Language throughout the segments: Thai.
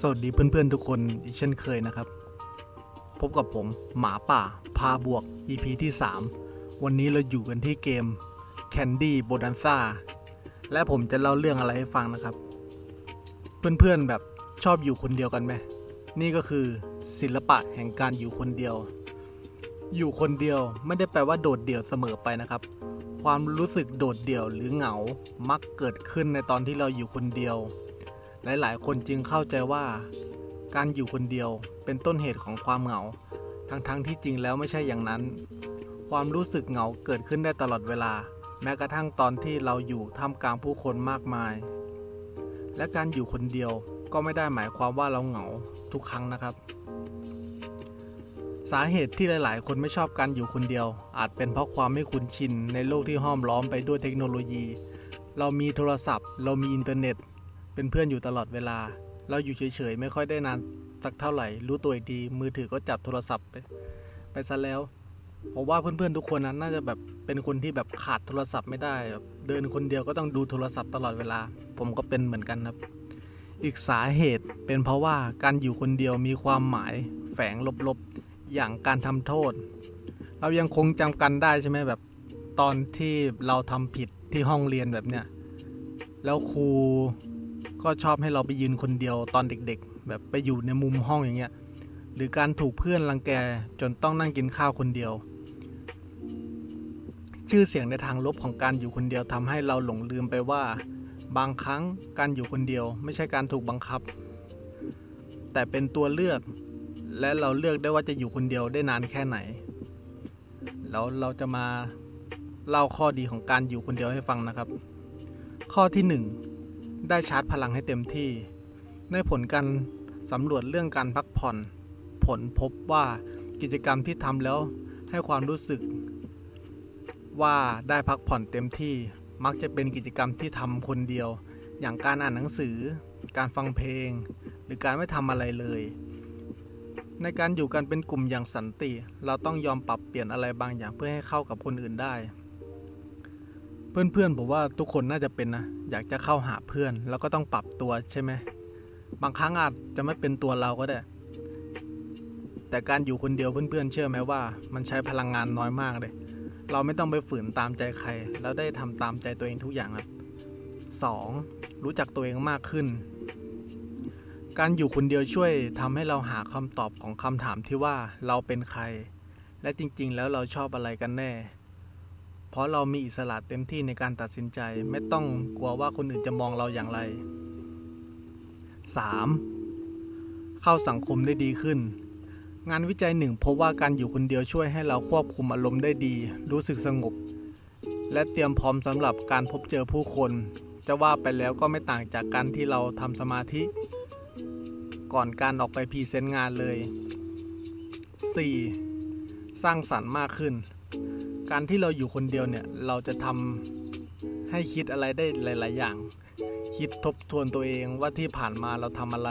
สวัสดีเพื่อนๆทุกคนอีกเช่นเคยนะครับ พบกับผมหมาป่า พาบวก EP ที่ 3 วันนี้เราอยู่กันที่เกม Candy b o d a n z a และผมจะเล่าเรื่องอะไรให้ฟังนะครับ เพื่อนๆแบบชอบอยู่คนเดียวกันไหม นี่ก็คือศิลปะแห่งการอยู่คนเดียว อยู่คนเดียวไม่ได้แปลว่าโดดเดี่ยวเสมอไปนะครับ ความรู้สึกโดดเดี่ยวหรือเหงา มักเกิดขึ้นในตอนที่เราอยู่คนเดียว หลายๆ คนจึงเข้าใจว่า การอยู่คนเดียวเป็นต้นเหตุของความเหงา ทั้งๆทที่จริงแล้วไม่ใช่อย่างนั้น ความรู้สึกเหงาเกิดขึ้นได้ตลอดเวลา แม้กระทั่งตอนที่เราอยู่ท่ามกลางผู้คนมากมาย และการอยู่คนเดียวก็ไม่ได้หมายความว่าเราเหงาทุกครั้งนะครับ สาเหตุที่หลาย ๆ คนไม่ชอบการอยู่คนเดียว อาจเป็นเพราะความไม่คุ้นชินในโลกที่ห้อมล้อมไปด้วยเทคโนโลยี เรามีโทรศัพท์ เรามีอินเทอร์เน็ต เป็นเพื่อนอยู่ตลอดเวลา เราอยู่เฉย ๆ ไม่ค่อยได้นานสักเท่าไหร่ รู้ตัวอีกดีมือถือก็จับโทรศัพท์ไปไปซะแล้วผมว่าเพื่อน ๆ ทุกคนนั้นน่าจะแบบเป็นคนที่แบบขาดโทรศัพท์ไม่ได้แบบเดินคนเดียวก็ต้องดูโทรศัพท์ตลอดเวลา ผมก็เป็นเหมือนกันครับอีกสาเหตุเป็นเพราะว่าการอยู่คนเดียวมีความหมายแฝงลบๆ อย่างการทำโทษ เรายังคงจำกันได้ใช่ไหมแบบตอนที่เราทำผิดที่ห้องเรียนแบบเนี้ยแล้วครูก็ชอบให้เราไปยืนคนเดียวตอนเด็กๆ แบบไปอยู่ในมุมห้องอย่างเงี้ยหรือการถูกเพื่อนรังแกจนต้องนั่งกินข้าวคนเดียว ชื่อเสียงในทางลบของการอยู่คนเดียวทำให้เราหลงลืมไปว่า บางครั้งการอยู่คนเดียวไม่ใช่การถูกบังคับ แต่เป็นตัวเลือก และเราเลือกได้ว่าจะอยู่คนเดียวได้นานแค่ไหน แล้วเราจะมาเล่าข้อดีของการอยู่คนเดียวให้ฟังนะครับ ข้อที่ 1 ได้ชาร์จพลังให้เต็มที่ ในผลการสำรวจเรื่องการพักผ่อน ผลพบว่ากิจกรรมที่ทำแล้วให้ความรู้สึก ว่าได้พักผ่อนเต็มที่มักจะเป็นกิจกรรมที่ทำคนเดียว อย่างการอ่านหนังสือ การฟังเพลง หรือการไม่ทำอะไรเลย ในการอยู่กันเป็นกลุ่มอย่างสันติ เราต้องยอมปรับเปลี่ยนอะไรบางอย่างเพื่อให้เข้ากับคนอื่นได้ เพื่อนๆผมว่าทุกคนน่าจะเป็นนะ อยากจะเข้าหาเพื่อน แล้วก็ต้องปรับตัวใช่ไหม บางครั้งอาจจะไม่เป็นตัวเราก็ได้ แต่การอยู่คนเดียวเพื่อนๆ เชื่อไหมว่า มันใช้พลังงานน้อยมากเลย เราไม่ต้องไปฝืนตามใจใคร แล้วได้ทำตามใจตัวเองทุกอย่างครับ 2. รู้จักตัวเองมากขึ้น การอยู่คนเดียวช่วยทำให้เราหาคำตอบของคำถามที่ว่าเราเป็นใคร และจริง ๆ แล้วเราชอบอะไรกันแน่ เพราะเรามีอิสระเต็มที่ในการตัดสินใจ ไม่ต้องกลัวว่าคนอื่นจะมองเราอย่างไร 3. เข้าสังคมได้ดีขึ้น งานวิจัยหนึ่งพบว่าการอยู่คนเดียวช่วยให้เราควบคุมอารมณ์ได้ดี รู้สึกสงบ และเตรียมพร้อมสำหรับการพบเจอผู้คน จะว่าไปแล้วก็ไม่ต่างจากการที่เราทำสมาธิ ก่อนการออกไปพรีเซนต์งานเลย 4. สร้างสรรค์มากขึ้น การที่เราอยู่คนเดียวเนี่ย เราจะทำให้คิดอะไรได้หลาย ๆ อย่าง คิดทบทวนตัวเองว่าที่ผ่านมาเราทำอะไร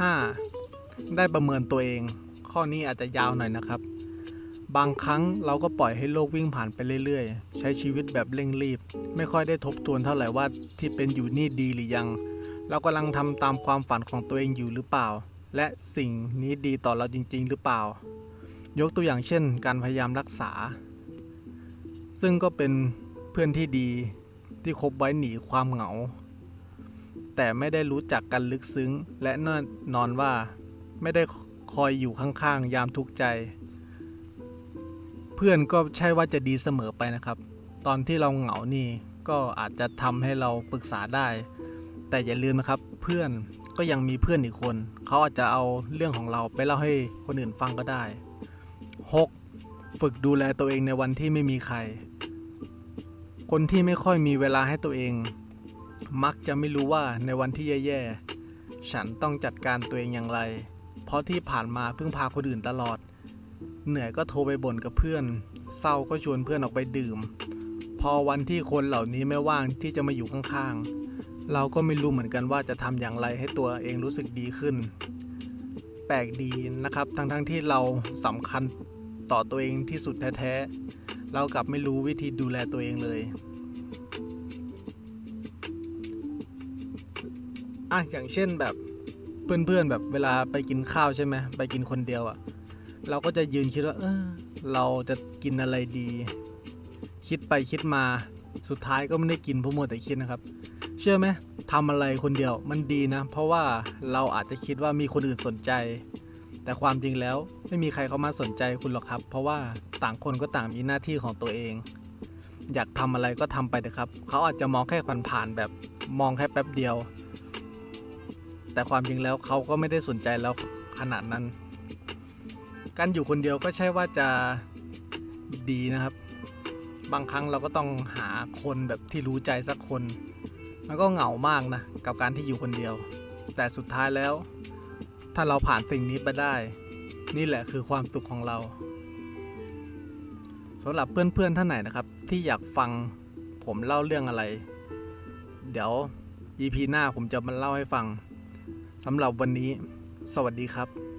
5. ได้ประเมินตัวเอง ข้อนี้อาจจะยาวหน่อยนะครับ บางครั้งเราก็ปล่อยให้โลกวิ่งผ่านไปเรื่อย ๆ ใช้ชีวิตแบบเร่งรีบ ไม่ค่อยได้ทบทวนเท่าไหร่ว่าที่เป็นอยู่นี่ดีหรือยัง เรากำลังทำตามความฝันของตัวเองอยู่หรือเปล่า และสิ่งนี้ดีต่อเราจริง ๆ หรือเปล่า ยกตัวอย่างเช่น การพยายามรักษา ซึ่งก็เป็นเพื่อนที่ดีที่คบไว้หนีความเหงา แต่ไม่ได้รู้จักกันลึกซึ้ง และแน่นอนว่าไม่ได้คอยอยู่ข้างๆ ยามทุกข์ใจ เพื่อนก็ใช่ว่าจะดีเสมอไปนะครับ ตอนที่เราเหงานี่ก็อาจจะทำให้เราปรึกษาได้ แต่อย่าลืมนะครับเพื่อนก็ยังมีเพื่อนอีกคน เขาอาจจะเอาเรื่องของเราไปเล่าให้คนอื่นฟังก็ได้ 6. ฝึกดูแลตัวเองในวันที่ไม่มีใคร คนที่ไม่ค่อยมีเวลาให้ตัวเอง มักจะไม่รู้ว่าในวันที่แย่ๆฉันต้องจัดการตัวเองอย่างไร เพราะที่ผ่านมาเพิ่งพาคนอื่นตลอด เหนื่อยก็โทรไปบ่นกับเพื่อน เศร้าก็ชวนเพื่อนออกไปดื่ม พอวันที่คนเหล่านี้ไม่ว่างที่จะมาอยู่ข้างๆ เราก็ไม่รู้เหมือนกันว่าจะทำอย่างไรให้ตัวเองรู้สึกดีขึ้น แปลกดีนะครับ ทั้งๆที่เราสำคัญต่อตัวเองที่สุดแท้ๆ เรากลับไม่รู้วิธีดูแลตัวเองเลยอะอย่างเช่นแบบเพื่อนๆแบบเวลาไปกินข้าวใช่ไหมไปกินคนเดียวอะ่ะ เราก็จะยืนคิดว่าเออเราจะกินอะไรดี คิดไปคิดมาสุดท้ายก็ไม่ได้กินเพราะมัวแต่คิดนะครับ เชื่อไหมทำอะไรคนเดียวมันดีนะ เพราะว่าเราอาจจะคิดว่ามีคนอื่นสนใจ แต่ความจริงแล้วไม่มีใครเขามาสนใจคุณหรอกครับ เพราะว่าต่างคนก็ต่างมีหน้าที่ของตัวเอง อยากทำอะไรก็ทำไปเถอะครับ เขาอาจจะมองแค่ผ่านๆแบบมองแค่แป๊บเดียว แต่ความจริงแล้วเขาก็ไม่ได้สนใจแล้วขนาดนั้น การอยู่คนเดียวก็ใช่ว่าจะดีนะครับ บางครั้งเราก็ต้องหาคนแบบที่รู้ใจสักคน มันก็เหงามากนะกับการที่อยู่คนเดียว แต่สุดท้ายแล้ว ถ้าเราผ่านสิ่งนี้ไปได้ นี่แหละคือความสุขของเราสำหรับเพื่อนๆท่านไหนนะครับ ที่อยากฟังผมเล่าเรื่องอะไร เดี๋ยว EP หน้าผมจะมาเล่าให้ฟังสำหรับวันนี้ สวัสดีครับ